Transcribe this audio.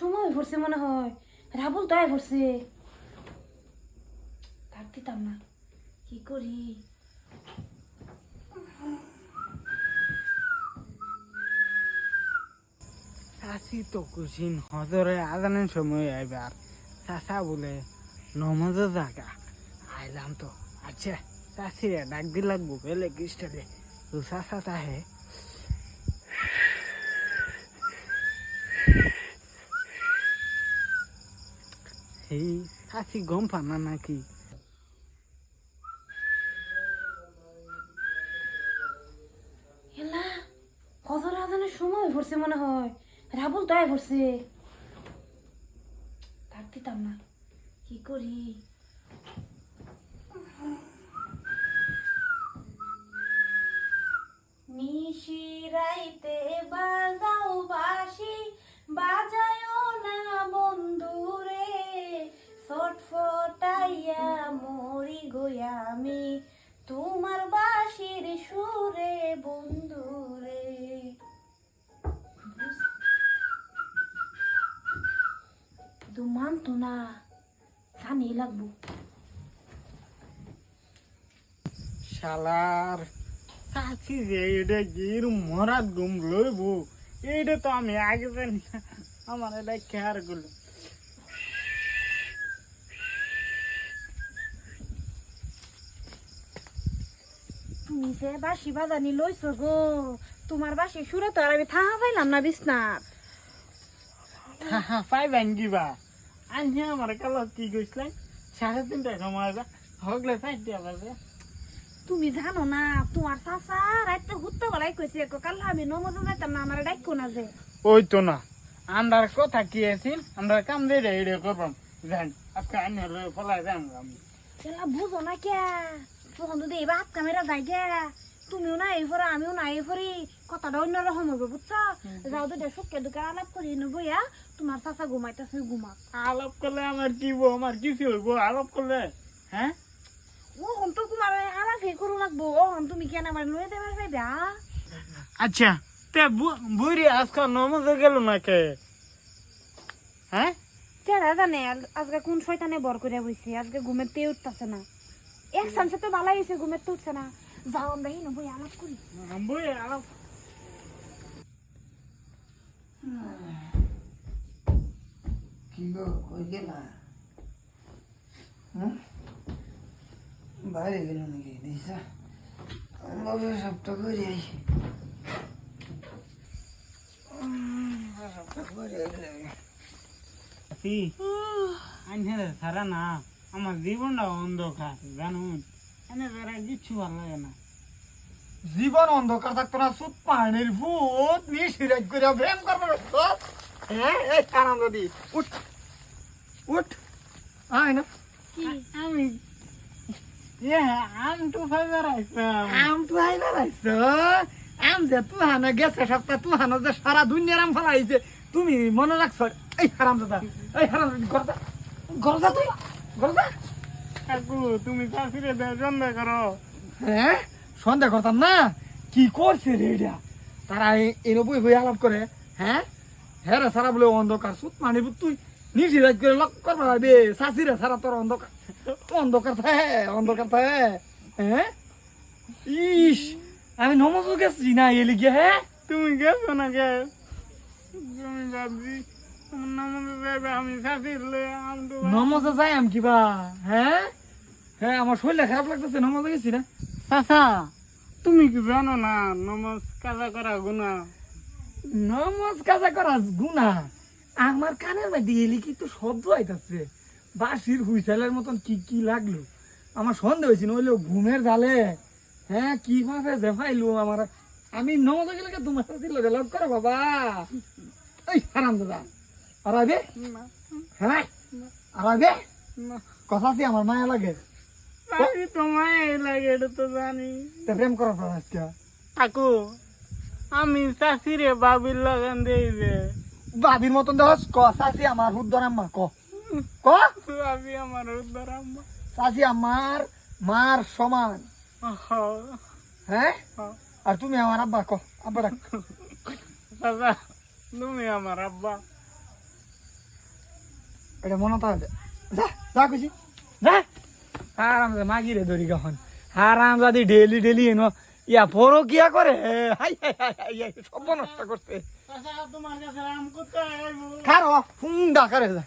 সময় ভরছে মনে হয়। রাবুল তাই ভরছে। তার দিতাম না? কি করি? চাষি তো কুসিন হজরে আজানের সময় আইবার। চাষা বলে, নমজ জাগা। আইলাম তো। আচ্ছা চাষিরে ডাক দি লাগবো বেলে কৃষ্ণরে তো চাষা তাহে এই কাশি গম পানা নাকি? এলা কদর আজানের সময় ভরছে মনে হয়? রাবুল তাই ভরছে থাকতে না। কি করি? আমি তোমার বাসির সুরে বন্ধুরে দুমান তো না জানি লাগবো। শালার চাষি যে এটা গির মরাত গুম লইব, এইটা তো আমি আগে জানি। আমার এটা কেয়ারগুলো তুমি যে বাসি বাজানি লইছো গো তোমার বাসি সুরে তো আর আমি থাহা পাইলাম না বিছনার পাই ভাঙ্গিবা আনছি আমার কালো কি কইছিলেন সাড়ে তিনটা সময় হগলে চারটে বাজে তুমি জানো না তোমার চাচা রাইতে হুত্তে গলাই কইছে কাল আমি নমজে যাইতাম না আমার ডাইকো না যে ওই তো না আমরা কথা কি আছিল আমরা কাম দিয়ে রে এটা করবাম জান আজকে আনি হলে ফলাই যাম আমি এলা বুঝো না কে? তখন যদি এবার হাত কামেরা যাই গে তুমিও না এই ফরে আমিও না এই ফরি কথাটা অন্যরকম হবে বুঝছ? যাও তো সুখে দুকে আলাপ করি নেব ইয়া তোমার চাচা ঘুমাইতেছে ঘুমা আলাপ করলে আমার কি আমার কিছু হইব? আলাপ করলে হ্যাঁ? ও হন তো তোমার আলাপ হে করু লাগবো। ও হন তুমি কেন আমার লয়ে দেবার পাইবে? আচ্ছা তে বুড়ি আজকাল নমজে গেল না কে হ্যাঁ? চেহারা জানে আজকে কোন শয়তানে বর করে বইছে আজকে ঘুমের তে উঠতেছে না। এক সামসে তো বালাই হয়েছে ঘুমের তো উঠছে না। যাও আমরা এই নবই আলাপ করি। বুড়ি আলাপ। কি গো কই গেলা? বাইরে গেল নাকি? দিশা আমাকে সবটা করে আইসি সি আনছে সারা না আমার জীবনটা অন্ধকার জানুন এনে যারা কিচ্ছু ভালো লাগে না জীবন অন্ধকার থাকতো না সুত পাহাড়ের ভূত নিশিরাজ করে প্রেম করবে হ্যাঁ এই কারণ যদি উঠ উঠ আয় না আমি এ আম তো ফাইবার আইসাম আম তো আই না রাইছ আম যে তুই হানো গেছে সপ্তাহ তুই হানো যে সারা দুনিয়ার আম ফেলাইছে তুমি মনে রাখছ এই হারাম দাদা এই হারাম গরদা গরদা তুই গরদা কাকু তুমি চাষিরে দেওয়া করো। হ্যাঁ? সন্দেহ করতাম না? কি করছে রে এটা? তারা এনে বই বই আলাপ করে হ্যাঁ? হ্যাঁ রে সারা বলে অন্ধকার সুত মানি তুই। নিজে রাজ করে লক করবা বে শাশি রে সারা তোর অন্ধকার। অন্ধকার থাকে অন্ধকার থাকে হ্যাঁ? ইস আমি নমজ গেছি না এলি গিয়ে হ্যাঁ? তুমি গেছো না গে তুমি ভাবছি নমজে যাই আম কিবা হ্যাঁ? হ্যাঁ আমার শরীরটা খারাপ লাগতেছে নমজে গেছি না। চাচা তুমি কি জানো না নমস কাজা করা গুনা নমজ কাজা করা গুনা আমার কানের মধ্যে এলি কি তো শব্দ আইতাছে। বাসির হুইসেলের মতন কি কি লাগল? আমার সন্দেহ হয়েছিল ওইলো ঘুমের জালে হ্যাঁ কি ভাবে যে ফাইলো আমার? আমি নমজে গেলে তোমার করে বাবা? এই হারাম দাদা হ্যাঁ কথা আমার মায়া লাগে। তোমায় লাগে এটা তো জানি। প্রেম আজকে। কাকু আমি বাবির লাগান দেই যে। বাবির মতন দেখ ক আমার হুদ্দর আম্মা ক। ক? আমি আমার উদ্ধার আম্মা। আমার মার সমান। হ্যাঁ? আর তুমি আমার আব্বা ক। আব্বা ডাক তুমি আমার আব্বা। এটা মনে তো আছে যা যা খুশি। যা। আরাম মাগি রে ধরি কখন? আরাম যদি ডেলি ডেলি এনো ইয়া পরো কিয়া করে? হাই হাই হাই সব নষ্ট করছে। কারও তোমার কাছে আম কোথায়? ফুং ডাকারে যা।